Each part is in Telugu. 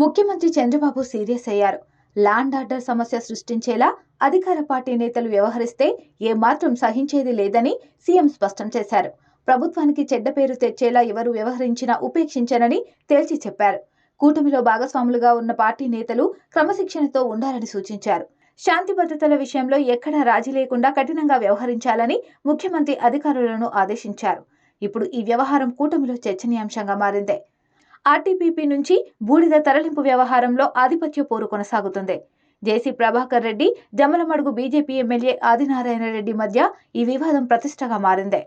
ముఖ్యమంత్రి చంద్రబాబు సీరియస్ అయ్యారు. ల్యాండ్ ఆర్డర్ సమస్య సృష్టించేలా అధికార పార్టీ నేతలు వ్యవహరిస్తే ఏమాత్రం సహించేది లేదని సీఎం స్పష్టం చేశారు. ప్రభుత్వానికి చెడ్డ పేరు తెచ్చేలా ఎవరు వ్యవహరించినా ఉపేక్షించనని తేల్చి చెప్పారు. కూటమిలో భాగస్వాములుగా ఉన్న పార్టీ నేతలు క్రమశిక్షణతో ఉండాలని సూచించారు. శాంతి భద్రతల విషయంలో ఎక్కడా రాజీ లేకుండా కఠినంగా వ్యవహరించాలని ముఖ్యమంత్రి అధికారులను ఆదేశించారు. ఇప్పుడు ఈ వ్యవహారం కూటమిలో చర్చనీయాంశంగా మారింది. ఆర్టీపీపీ నుంచి బూడిద తరలింపు వ్యవహారంలో ఆధిపత్య పోరు కొనసాగుతుంది JC Prabhakar Reddy Jammalamadugu BJP MLA Adinarayana Reddy మధ్య ఈ వివాదం ప్రతిష్టగా మారింది.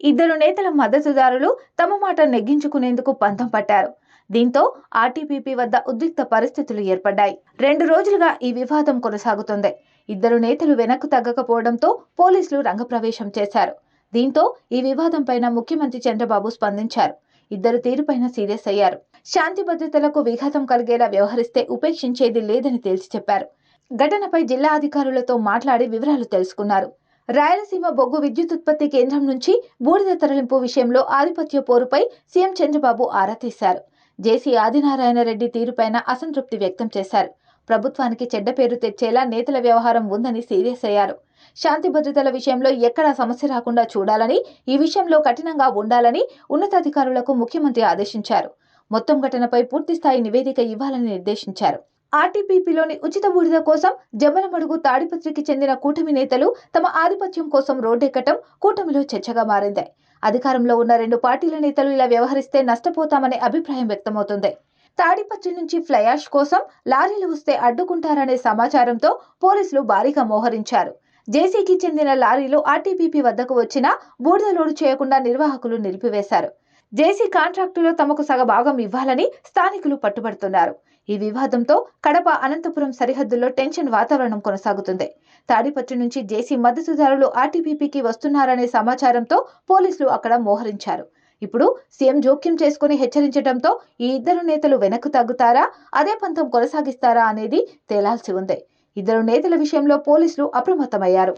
ఇద్దరు నేతల మద్దతుదారులు తమ మాట నెగ్గించుకునేందుకు పంతం పట్టారు. దీంతో ఆర్టీపీపీ వద్ద ఉద్రిక్త పరిస్థితులు ఏర్పడ్డాయి. రెండు రోజులుగా ఈ వివాదం కొనసాగుతుంది. ఇద్దరు నేతలు వెనక్కు తగ్గకపోవడంతో పోలీసులు రంగప్రవేశం చేశారు. దీంతో ఈ వివాదంపైన ముఖ్యమంత్రి చంద్రబాబు స్పందించారు. ఇద్దరు తీరుపైన సీరియస్ అయ్యారు. శాంతి భద్రతలకు విఘాతం కలిగేలా వ్యవహరిస్తే ఉపేక్షించేది లేదని తేల్చి చెప్పారు. ఘటనపై జిల్లా అధికారులతో మాట్లాడి వివరాలు తెలుసుకున్నారు. రాయలసీమ బొగ్గు విద్యుత్ ఉత్పత్తి కేంద్రం నుంచి బూడిద తరలింపు విషయంలో ఆధిపత్య పోరుపై సీఎం చంద్రబాబు ఆరా తీశారు. జేసీ ఆదినారాయణ రెడ్డి తీరుపైన అసంతృప్తి వ్యక్తం చేశారు. ప్రభుత్వానికి చెడ్డ పేరు తెచ్చేలా నేతల వ్యవహారం ఉందని సీరియస్ అయ్యారు. శాంతి భద్రతల విషయంలో ఎక్కడా సమస్య రాకుండా చూడాలని ఈ విషయంలో కఠినంగా ఉండాలని ఉన్నతాధికారులకు ముఖ్యమంత్రి ఆదేశించారు. మొత్తం ఘటనపై పూర్తిస్థాయి నివేదిక ఇవ్వాలని నిర్దేశించారు. ఆర్టీపీపీలోని ఉచిత బూడిద కోసం జమ్మలమడుగు తాడిపత్రికి చెందిన కూటమి నేతలు తమ ఆధిపత్యం కోసం రోడ్డెక్కటం కూటమిలో చర్చగా మారింది. అధికారంలో ఉన్న రెండు పార్టీల నేతలు ఇలా వ్యవహరిస్తే నష్టపోతామనే అభిప్రాయం వ్యక్తమవుతుంది. తాడిపత్రి నుంచి ఫ్లయాష్ కోసం లారీలు వస్తే అడ్డుకుంటారనే సమాచారంతో పోలీసులు భారీగా మోహరించారు. జేసీకి చెందిన లారీలు ఆర్టీపీపీ వద్దకు వచ్చిన బూడిద లోడు చేయకుండా నిర్వాహకులు నిలిపివేశారు. జేసీ కాంట్రాక్టులో తమకు సగభాగం ఇవ్వాలని స్థానికులు పట్టుబడుతున్నారు. ఈ వివాదంతో కడప అనంతపురం సరిహద్దుల్లో టెన్షన్ వాతావరణం కొనసాగుతుంది. తాడిపట్టు నుంచి జేసీ మద్దతుదారులు ఆర్టీపీపీకి వస్తున్నారనే సమాచారంతో పోలీసులు అక్కడ మోహరించారు. ఇప్పుడు సీఎం జోక్యం చేసుకుని హెచ్చరించడంతో ఈ ఇద్దరు నేతలు వెనక్కు తగ్గుతారా అదే పంతం కొనసాగిస్తారా అనేది తేలాల్సి ఉంది. ఇద్దరు నేతల విషయంలో పోలీసులు అప్రమత్తమయ్యారు.